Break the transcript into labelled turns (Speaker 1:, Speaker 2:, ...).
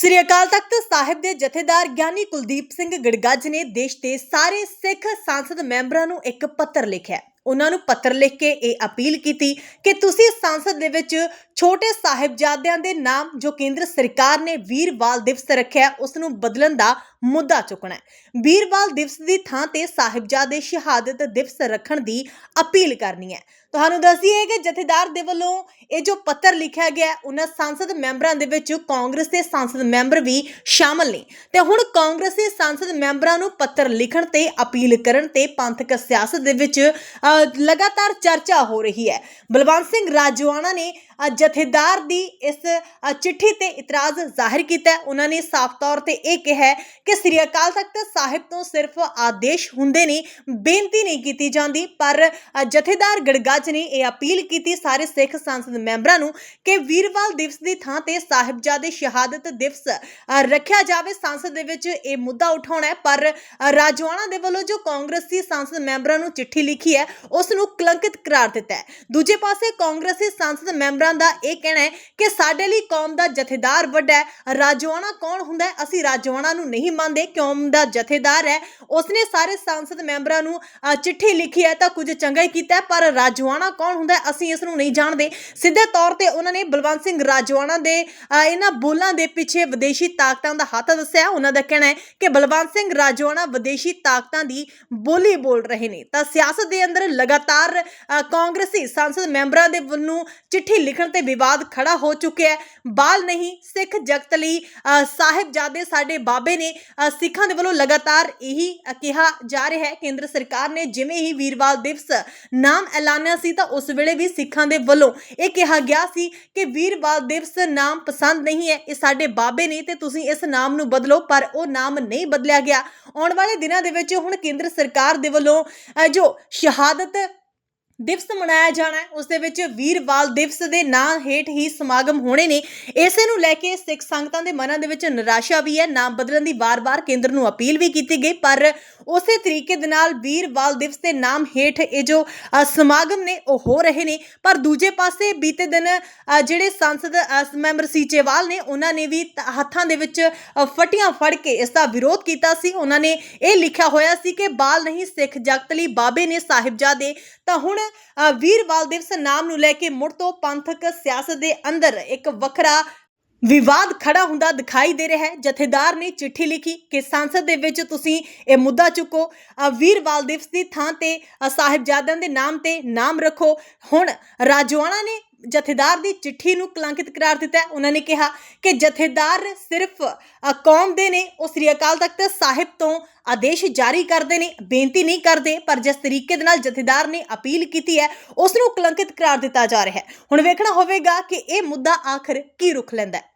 Speaker 1: ਸ੍ਰੀ ਅਕਾਲ ਤਖਤ ਸਾਹਿਬ ਦੇ ਜਥੇਦਾਰ ਗਿਆਨੀ ਕੁਲਦੀਪ ਸਿੰਘ ਗੜਗੱਜ ਨੇ ਦੇਸ਼ ਦੇ ਸਾਰੇ ਸਿੱਖ ਸੰਸਦ ਮੈਂਬਰਾਂ ਨੂੰ ਇੱਕ ਪੱਤਰ ਲਿਖਿਆ ਉਹਨਾਂ ਨੂੰ ਪੱਤਰ ਲਿਖ ਕੇ ਇਹ ਅਪੀਲ ਕੀਤੀ ਕਿ ਤੁਸੀਂ ਸੰਸਦ ਦੇ ਵਿੱਚ ਛੋਟੇ ਸਾਹਿਬਜ਼ਾਦਿਆਂ ਦੇ ਨਾਮ ਜੋ ਕੇਂਦਰ ਸਰਕਾਰ ਨੇ ਵੀਰਵਾਲ ਦਿਵਸ ਰੱਖਿਆ ਹੈ, ਉਸ ਨੂੰ ਬਦਲਣ ਦਾ ਮੁੱਦਾ ਚੁੱਕਣਾ ਹੈ। ਵੀਰਵਾਲ ਦਿਵਸ ਦੀ ਥਾਂ ਤੇ ਸਾਹਿਬਜ਼ਾਦੇ ਸ਼ਹਾਦਤ ਦਿਵਸ ਰੱਖਣ ਦੀ ਅਪੀਲ ਕਰਨੀ ਹੈ। ਤੁਹਾਨੂੰ ਦੱਸੀਏ ਕਿ ਜਥੇਦਾਰ ਦੇ ਵੱਲੋਂ ਇਹ ਜੋ ਪੱਤਰ ਲਿਖਿਆ ਗਿਆ ਉਹਨਾਂ ਸੰਸਦ ਮੈਂਬਰਾਂ ਦੇ ਵਿੱਚ ਕਾਂਗਰਸ ਦੇ ਸੰਸਦ ਮੈਂਬਰ ਵੀ ਸ਼ਾਮਲ ਨੇ। ਤੇ ਹੁਣ ਕਾਂਗਰਸੀ ਸੰਸਦ ਮੈਂਬਰਾਂ ਨੂੰ ਪੱਤਰ ਲਿਖਣ ਤੇ ਅਪੀਲ ਕਰਨ ਤੇ ਪੰਥਕ ਸਿਆਸਤ ਦੇ ਵਿੱਚ ਲਗਾਤਾਰ ਚਰਚਾ ਹੋ ਰਹੀ ਹੈ। ਬਲਵੰਤ ਸਿੰਘ ਰਾਜਵਾਨਾ ਨੇ ਜਥੇਦਾਰ ਦੀ ਇਸ ਚਿੱਠੀ ਤੇ ਇਤਰਾਜ਼ ਜ਼ਾਹਿਰ ਕੀਤਾ। ਉਹਨਾਂ ਨੇ ਸਾਫ਼ ਤੌਰ ਤੇ ਇਹ ਕਿਹਾ ਕਿ ਸ੍ਰੀ ਅਕਾਲ ਤਖਤ ਸਾਹਿਬ ਤੋਂ ਸਿਰਫ ਆਦੇਸ਼ ਹੁੰਦੇ ਨੇ ਬੇਨਤੀ ਨਹੀਂ ਕੀਤੀ ਜਾਂਦੀ ਪਰ ਜਥੇਦਾਰ ਗੜਗਾਜ ਨੇ ਇਹ ਅਪੀਲ ਕੀਤੀ ਸਾਰੇ ਸਿੱਖ ਸੰਸਦ ਮੈਂਬਰਾਂ ਨੂੰ ਕਿ ਵੀਰਵਾਲ ਦਿਵਸ ਦੀ ਥਾਂ ਤੇ ਸਾਹਿਬਜ਼ਾਦੇ ਸ਼ਹਾਦਤ ਦਿਵਸ ਰੱਖਿਆ ਜਾਵੇ। ਸੰਸਦ ਦੇ ਵਿੱਚ ਇਹ ਮੁੱਦਾ ਉਠਾਉਣਾ ਹੈ ਪਰ ਅ, ਰਾਜਵਾਨਾ ਦੇ ਵੱਲੋਂ ਜੋ ਕਾਂਗਰਸੀ ਸੰਸਦ ਮੈਂਬਰਾਂ ਨੂੰ ਚਿੱਠੀ ਲਿਖੀ ਹੈ ਉਸ ਨੂੰ ਕਲੰਕਿਤ ਕਰਾਰ ਦਿੱਤਾ ਹੈ। ਦੂਜੇ ਪਾਸੇ ਕਾਂਗਰਸੀ ਸੰਸਦ ਮੈਂਬਰਾਂ ਦਾ ਇਹ ਕਹਿਣਾ ਹੈ ਕਿ ਸਾਡੇ ਲਈ ਕੌਮ ਦਾ ਜਥੇਦਾਰ ਵੱਡਾ ਹੈ। ਰਾਜਵਾਨਾ ਕੌਣ ਹੁੰਦਾ ਹੈ? ਅਸੀਂ ਰਾਜਵਾਨਾ ਨੂੰ ਨਹੀਂ ਮੰਨਦੇ ਕੌਮ ਦਾ ਜਥੇਦਾਰ ਹੈ। ਉਸਨੇ ਸਾਰੇ ਸੰਸਦ ਮੈਂਬਰਾਂ ਨੂੰ ਚਿੱਠੀ ਲਿਖੀ ਹੈ ਤਾਂ ਕੁਝ ਚੰਗਾ ਹੀ ਕੀਤਾ ਪਰ ਰਾਜਵਾਨਾ ਕੌਣ ਹੁੰਦਾ ਹੈ? ਅਸੀਂ ਇਸ ਨੂੰ ਨਹੀਂ ਜਾਣਦੇ। ਸਿੱਧੇ ਤੌਰ ਤੇ ਉਹਨਾਂ ਨੇ ਬਲਵੰਤ ਸਿੰਘ ਰਾਜਵਾਨਾ ਦੇ ਅ, ਇਹਨਾਂ ਬੋਲਾਂ ਦੇ ਪਿੱਛੇ ਵਿਦੇਸ਼ੀ ਤਾਕਤਾਂ ਦਾ ਹੱਥ ਦੱਸਿਆ। ਉਹਨਾਂ ਦਾ ਕਹਿਣਾ ਹੈ ਕਿ ਬਲਵੰਤ ਸਿੰਘ ਰਾਜਵਾਨਾ ਵਿਦੇਸ਼ੀ ਤਾਕਤਾਂ ਦੀ ਬੋਲੀ ਬੋਲ ਰਹੇ ਨੇ। ਤਾਂ ਸਿਆਸਤ ਦੇ ਅੰਦਰ ਲਗਾਤਾਰ ਕਾਂਗਰਸੀ ਸੰਸਦ ਮੈਂਬਰਾਂ ਦੇ ਵੱਲੋਂ ਚਿੱਠੀ ਲਿਖਣ ਤੇ ਵਿਵਾਦ ਖੜਾ ਹੋ ਚੁੱਕਿਆ ਹੈ। ਬਾਲ ਨਹੀਂ ਸਿੱਖ ਜਗਤ ਲਈ ਸਾਹਿਬਜ਼ਾਦੇ ਸਾਡੇ ਬਾਬੇ ਨੇ ਸਿੱਖਾਂ ਦੇ ਵੱਲੋਂ ਲਗਾਤਾਰ ਇਹੀ ਕਿਹਾ ਜਾ ਰਿਹਾ ਹੈ। ਕੇਂਦਰ ਸਰਕਾਰ ਨੇ ਜਿਵੇਂ ਹੀ ਵੀਰਵਾਲ ਦਿਵਸ ਨਾਮ ਐਲਾਨਿਆ ਸੀ ਤਾਂ ਉਸ ਵੇਲੇ ਵੀ ਸਿੱਖਾਂ ਦੇ ਵੱਲੋਂ ਇਹ ਕਿਹਾ ਗਿਆ ਸੀ ਕਿ ਵੀਰਵਾਲ ਦਿਵਸ ਨਾਮ ਪਸੰਦ ਨਹੀਂ ਹੈ ਇਹ ਸਾਡੇ ਬਾਬੇ ਨੇ ਤੇ ਤੁਸੀਂ ਇਸ ਨਾਮ ਨੂੰ ਬਦਲੋ ਪਰ ਉਹ ਨਾਮ ਨਹੀਂ ਬਦਲਿਆ ਗਿਆ। ਆਉਣ ਵਾਲੇ ਦਿਨਾਂ ਦੇ ਵਿੱਚ ਹੁਣ ਕੇਂਦਰ ਸਰਕਾਰ ਦੇ ਵੱਲੋਂ ਅ, ਜੋ ਸ਼ਹਾਦਤ ഭാഗത്ത് ਦਿਵਸ ਮਨਾਇਆ ਜਾਣਾ ਹੈ। ਉਸ ਦੇ ਵਿੱਚ ਵੀਰਵਾਲ ਦਿਵਸ ਦੇ ਨਾਂ ਹੇਠ ਹੀ ਸਮਾਗਮ ਹੋਣੇ ਨੇ। ਇਸੇ ਨੂੰ ਲੈ ਕੇ ਸਿੱਖ ਸੰਗਤਾਂ ਦੇ ਮਨਾਂ ਦੇ ਵਿੱਚ ਨਿਰਾਸ਼ਾ ਵੀ ਹੈ। ਨਾਮ ਬਦਲਣ ਦੀ ਵਾਰ-ਵਾਰ ਕੇਂਦਰ ਨੂੰ ਅਪੀਲ ਵੀ ਕੀਤੀ ਗਈ, ਪਰ ਉਸੇ ਤਰੀਕੇ ਦੇ ਨਾਲ ਵੀਰਵਾਲ ਦਿਵਸ ਦੇ ਨਾਮ ਹੇਠ ਇਹ ਜੋ ਸਮਾਗਮ ਨੇ, ਉਹ ਹੋ ਰਹੇ ਨੇ। ਪਰ ਦੂਜੇ ਪਾਸੇ ਬੀਤੇ ਦਿਨ ਜਿਹੜੇ ਸੰਸਦ ਮੈਂਬਰ ਸੀਚੇਵਾਲ ਨੇ, ਉਹਨਾਂ ਨੇ ਵੀ ਹੱਥਾਂ ਦੇ ਵਿੱਚ ਫਟੀਆਂ ਫੜ ਕੇ ਇਸ ਦਾ ਵਿਰੋਧ ਕੀਤਾ ਸੀ। ਉਹਨਾਂ ਨੇ ਇਹ ਲਿਖਿਆ ਹੋਇਆ ਸੀ ਕਿ ਬਾਲ ਨਹੀਂ ਸਿੱਖ ਜਗਤ ਲਈ ਬਾਬੇ ਨੇ ਸਾਹਿਬਜ਼ਾਦੇ। ਤਾਂ ਹੁਣ ਅ, ਵੀਰਵਾਲ ਦਿਵਸ ਨਾਮ ਨੂੰ ਲੈ ਕੇ ਮੁੜ ਤੋਂ ਪੰਥਕ ਸਿਆਸਤ ਦੇ ਅੰਦਰ ਇੱਕ ਵੱਖਰਾ ਵਿਵਾਦ ਖੜਾ ਹੁੰਦਾ ਦਿਖਾਈ ਦੇ ਰਿਹਾ ਹੈ। ਜਥੇਦਾਰ ਨੇ ਚਿੱਠੀ ਲਿਖੀ ਕਿ ਸੰਸਦ ਦੇ ਵਿੱਚ ਤੁਸੀਂ ਇਹ ਮੁੱਦਾ ਚੁੱਕੋ। ਅ, ਵੀਰਵਾਲ ਦਿਵਸ ਦੀ ਥਾਂ ਤੇ ਸਾਹਿਬਜ਼ਾਦਿਆਂ ਦੇ ਨਾਮ ਤੇ ਨਾਮ ਰੱਖੋ। ਹੁਣ ਰਾਜਵਾਨਾ ਨੇ ਜਥੇਦਾਰ ਦੀ ਚਿੱਠੀ ਨੂੰ ਕਲੰਕਿਤ ਕਰਾਰ ਦਿੱਤਾ। ਉਹਨਾਂ ਨੇ ਕਿਹਾ ਕਿ ਜਥੇਦਾਰ ਸਿਰਫ ਕੌਮ ਦੇ ਨੇ, ਉਹ ਸ੍ਰੀ ਅਕਾਲ ਤਖਤ ਸਾਹਿਬ ਤੋਂ ਆਦੇਸ਼ ਜਾਰੀ ਕਰਦੇ ਨੇ, ਬੇਨਤੀ ਨਹੀਂ ਕਰਦੇ, ਪਰ ਜਿਸ ਤਰੀਕੇ ਦੇ ਨਾਲ ਜਥੇਦਾਰ ਨੇ ਅਪੀਲ ਕੀਤੀ ਹੈ ਉਸ ਨੂੰ ਕਲੰਕਿਤ ਕਰਾਰ ਦਿੱਤਾ ਜਾ ਰਿਹਾ ਹੈ। ਹੁਣ ਵੇਖਣਾ ਹੋਵੇਗਾ ਕਿ ਇਹ ਮੁੱਦਾ ਆਖਰ ਕੀ ਰੁਖ ਲੈਂਦਾ ਹੈ।